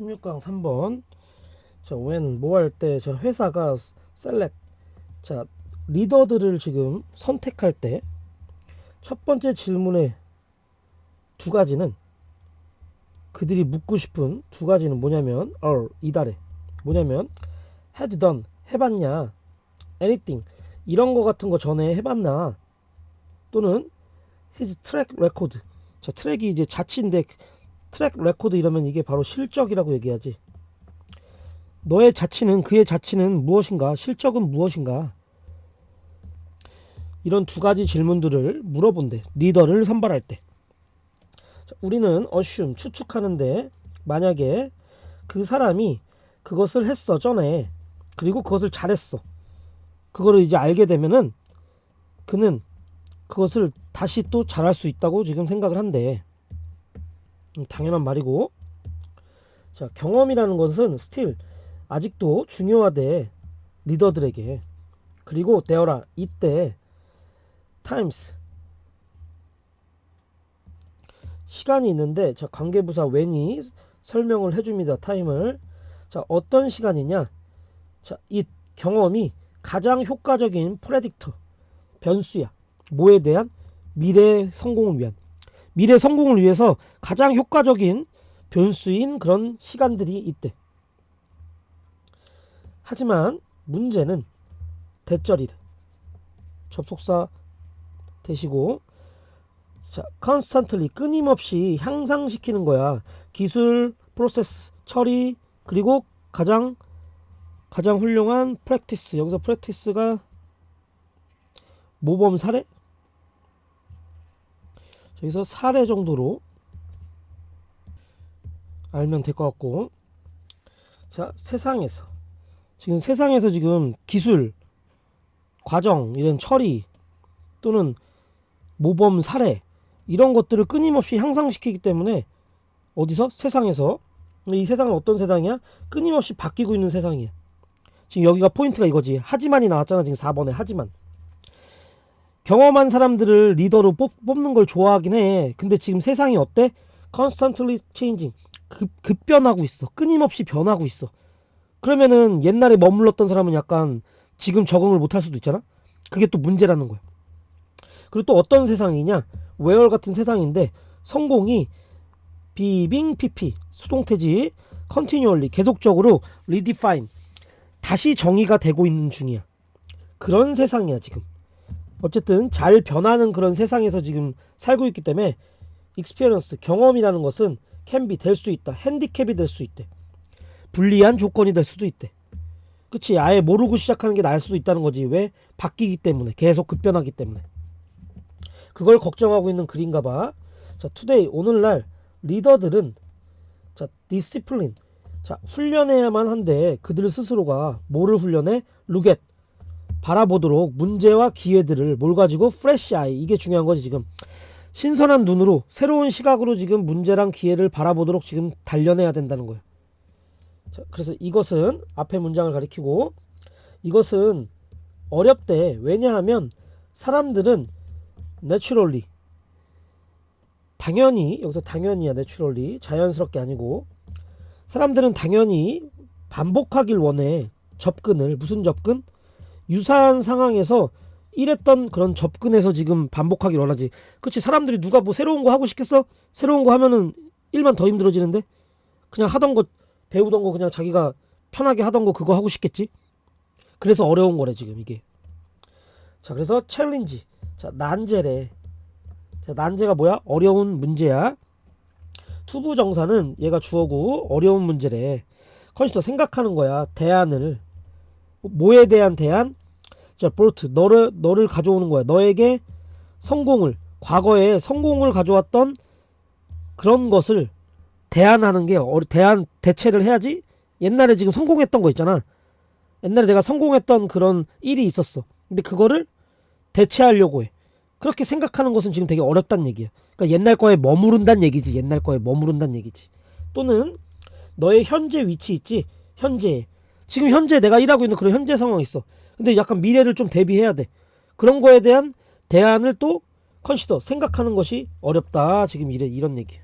16강 3번. 자, when 뭐할 때 저 회사가 select 자, 리더들을 지금 선택할 때 첫 번째 질문의 두 가지는 그들이 묻고 싶은 두 가지는 뭐냐면 or 이달에. 뭐냐면 had done 해봤냐 anything. 이런 거 같은 거 전에 해봤나 또는 his track record. 자 트랙이 이제 자치인데 트랙 레코드 이러면 이게 바로 실적이라고 얘기하지. 너의 자치는 그의 자치는 무엇인가? 실적은 무엇인가? 이런 두 가지 질문들을 물어본대. 리더를 선발할 때. 자, 우리는 assume 추측하는데 만약에 그 사람이 그것을 했어 전에. 그리고 그것을 잘했어. 그거를 이제 알게 되면은 그는 그것을 다시 또 잘할 수 있다고 지금 생각을 한대. 음, 당연한 말이고. 자 경험이라는 것은 스틸 아직도 중요하대 리더들에게. 그리고 되어라 이때 times. 시간이 있는데 자 관계부사 when이 설명을 해줍니다 타임을. 자 어떤 시간이냐? 자이 경험이 가장 효과적인 프레딕터 변수야. 뭐에 대한? 미래 성공을 위한 미래 성공을 위해서 가장 효과적인 변수인 그런 시간들이 있대. 하지만 문제는 대절이래. 접속사 대시고 자, constantly 끊임없이 향상시키는 거야. 기술, 프로세스, 처리 그리고 가장 가장 훌륭한 프랙티스. 여기서 프랙티스가 모범 사례? 여기서 사례 정도로 알면 될 것 같고 자 세상에서. 지금 세상에서 지금 기술 과정 이런 처리 또는 모범 사례 이런 것들을 끊임없이 향상시키기 때문에 어디서? 세상에서. 이 세상은 어떤 세상이야? 끊임없이 바뀌고 있는 세상이야. 지금 여기가 포인트가 이거지. 하지만이 나왔잖아 지금 4번에. 하지만 경험한 사람들을 리더로 뽑, 뽑는 걸 좋아하긴 해. 근데 지금 세상이 어때? constantly changing. 급, 급변하고 있어. 끊임없이 변하고 있어. 그러면은 옛날에 머물렀던 사람은 약간 지금 적응을 못할 수도 있잖아? 그게 또 문제라는 거야. 그리고 또 어떤 세상이냐? 웨얼 같은 세상인데 성공이 비빙 PP 수동태지 continually 계속적으로 redefine 다시 정의가 되고 있는 중이야. 그런 세상이야, 지금. 어쨌든 잘 변하는 그런 세상에서 지금 살고 있기 때문에 익스피리언스 경험이라는 것은 캔비 될 수 있다. 핸디캡이 될 수 있대. 불리한 조건이 될 수도 있대. 그치 아예 모르고 시작하는 게 나을 수도 있다는 거지. 왜? 바뀌기 때문에 계속 급변하기 때문에. 그걸 걱정하고 있는 글인가 봐. 자, 투데이 오늘날 리더들은 자, 디시플린. 자, 훈련해야만 한데 그들 스스로가 뭐를 훈련해? 루겟. 바라보도록 문제와 기회들을 뭘 가지고 프레시 아이 이게 중요한 거지 지금 신선한 눈으로 새로운 시각으로 지금 문제랑 기회를 바라보도록 지금 단련해야 된다는 거예요. 자, 그래서 이것은 앞에 문장을 가리키고 이것은 어렵대. 왜냐하면 사람들은 naturally 당연히 여기서 당연히야 naturally 자연스럽게 아니고 사람들은 당연히 반복하길 원해 접근을 무슨 접근? 유사한 상황에서 이랬던 그런 접근에서 지금 반복하길 원하지. 그치 사람들이 누가 뭐 새로운 거 하고 싶겠어? 새로운 거 하면은 일만 더 힘들어지는데 그냥 하던 거 배우던 거 그냥 자기가 편하게 하던 거 그거 하고 싶겠지. 그래서 어려운 거래 지금 이게. 자 그래서 챌린지. 자 난제래. 자 난제가 뭐야? 어려운 문제야. 투부 정사는 얘가 주어고 어려운 문제래. 컨시더 생각하는 거야. 대안을. 뭐에 대한 대안? 자, 브로트 너를 너를 가져오는 거야. 너에게 성공을 과거에 성공을 가져왔던 그런 것을 대안하는 게 어, 대안 대체를 해야지. 옛날에 지금 성공했던 거 있잖아. 옛날에 내가 성공했던 그런 일이 있었어. 근데 그거를 대체하려고 해. 그렇게 생각하는 것은 지금 되게 어렵단 얘기야. 그러니까 옛날 거에 머무른다는 얘기지. 옛날 거에 머무른다는 얘기지. 또는 너의 현재 위치 있지. 현재 지금 현재 내가 일하고 있는 그런 현재 상황이 있어. 근데 약간 미래를 좀 대비해야 돼. 그런 거에 대한 대안을 또 컨시더 생각하는 것이 어렵다. 지금 이래 이런 얘기.